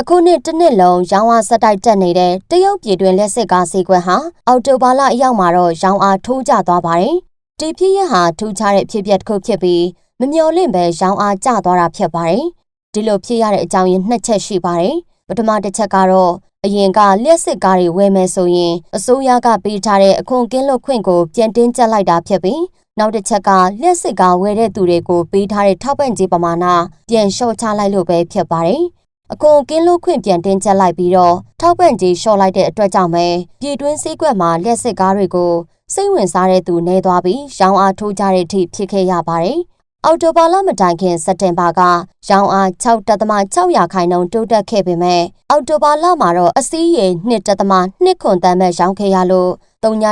အခုနှစ်တစ်နှစ်လုံးရောင်းအားဆက်တိုက်တက်နေတဲ့တရုတ်ပြည်တွင်လက်စစ်ကားစီကွက်ဟာအော်တိုဘာလအရောက်မှာတော့ရောင်းအားထိုးကျသွားပါတယ်။ဒီဖြစ်ရပ်ဟာထူးခြားတဲ့ဖြစ်ပျက်တစ်ခုဖြစ်ပြီးမမျှော်လင့်ပဲရောင်းအားကျသွားတာဖြစ်ပါတယ်။ဒီလိုဖြစ်ရတဲ့အကြောင်းရင်းနှစ်ချက်ရှိပါတယ်။ပထမတစ်ချက်ကတော့အရင်ကလျှက်စစ်ကားတွေဝယ်မယ်ဆိုရင်အစိုးရကပေးထားတဲ့အခွန်ကင်းလွတ်ခွင့်ကိုပြန်တင်းကျပ်လိုက်တာဖြစ်ပြီးနောက်တစ်ချက်ကလျှက်စစ်ကားဝယ်တဲ့သူတွေကိုပေးထားတဲ့ထောက်ပံ့ကြေးပမာဏပြန်လျှော့ချလိုက်လို့ပဲဖြစ်ပါတယ်။ အခွန်ကင်းလွတ်ခွင့်ပြန်တင်းကျပ်လိုက်ပြီးတော့ထောက်ပံ့ကြေးလျှော့လိုက်တဲ့အတွက်ကြောင့်ပဲပြည်တွင်းစည်းကွက်မှာလျှက်စစ်ကားတွေကိုစိတ်ဝင်စားတဲ့သူနေသွားပြီးရောင်းအားထိုးကြတဲ့အထိဖြစ်ခဲ့ရပါတယ်။အော်တိုဘာလမတိုင်ခင်စက်တင်ဘာကရောင်းအား6.6ရာခိုင်နှုန်းတိုးတက်ခဲ့ပေမဲ့အော်တိုဘာလမှာတော့အစည်းရေ2.2ခွန်တန်းမဲ့ရောင်းခဲ့ရလို့3.8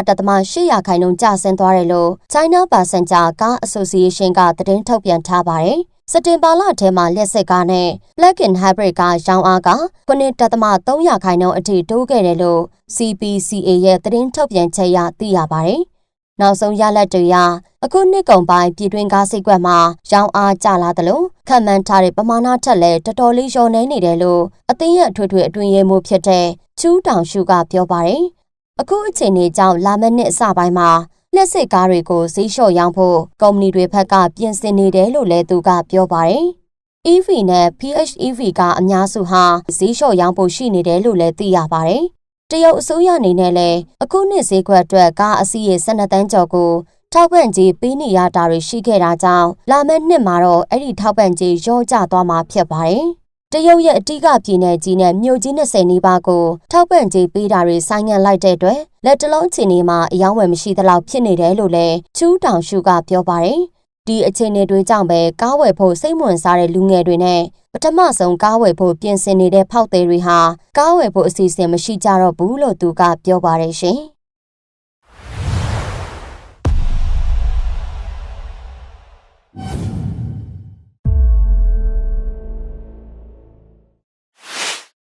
ရာခိုင်နှုန်းကျဆင်းသွားတယ်လို့ China Passenger Car Association ကသတင်းထုတ်ပြန်ထားပါတယ်။ စက်တင်ဘာလထဲမှာလက်စစ်ကားနဲ့ plug-in hybrid ကားရောင်းအားက9.3ရာခိုင်နှုန်းအထိတိုးခဲ့တယ်လို့ CPCA ရဲ့သတင်းထုတ်ပြန်ချက်အရသိရပါတယ်။နောက်ဆုံးရလဒ်တွေအရအခုနှစ်ကုန်ပိုင်းပြည်တွင်းကားစိတ်ကွက်မှာရောင်းအားကျလာသလိုခံမှန်းထားတဲ့ပမာဏထက်လည်းတော်တော်လေးလျော့နေနေတယ်လို့အသင်းရဲ့အထွေထွေအတွင်းရေးမှူးဖြစ်တဲ့ချူးတောင်ရှုကပြောပါတယ်။အခုအချိန်လေးကြောင့်လာမယ့်နှစ်အစပိုင်းမှာ လက်စစ်ကားတွေကိုဈေးလျှော့ရောင်းဖို့ကုမ္ပဏီတွေဘက်ကပြင်ဆင်နေတယ်လို့လည်းသူကပြောပါတယ်။ EV နဲ့ PHEV ကအများစုဟာဈေးလျှော့ရောင်းဖို့ရှိနေတယ်လို့လည်းသိရပါတယ်။တရုတ်အစိုးရအနေနဲ့လည်းအခုနှစ်ဈေးကွက်အတွက်ကားအစီးရေ12တန်းကျော်ကိုထောက်ပံ့ကြေးပေးနေရတာတွေရှိခဲ့တာကြောင့်လာမယ့်နှစ်မှာတော့အဲ့ဒီထောက်ပံ့ကြေးရော့ကျသွားမှာဖြစ်ပါတယ်။ တရုတ်ရဲ့အတိကပြည်နယ်ကြီးနဲ့မြို့ကြီး20နီးပါးကိုထောက်ပံ့ကြေးပေးတာတွေဆိုင်းငံ့လိုက်တဲ့အတွက်လက်တလုံးအခြေအနေမှာအယောင်းဝယ်မရှိသလောက်ဖြစ်နေတယ်လို့လည်းချူးတောင်ရှုကပြောပါတယ်။ဒီအခြေအနေတွေကြောင့်ပဲကားဝယ်ဖို့စိတ်ဝင်စားတဲ့လူငယ်တွေနဲ့ပထမဆုံးကားဝယ်ဖို့ပြင်ဆင်နေတဲ့ဖောက်သည်တွေဟာကားဝယ်ဖို့အစီအစဉ်မရှိကြတော့ဘူးလို့သူကပြောပါတယ်ရှင်။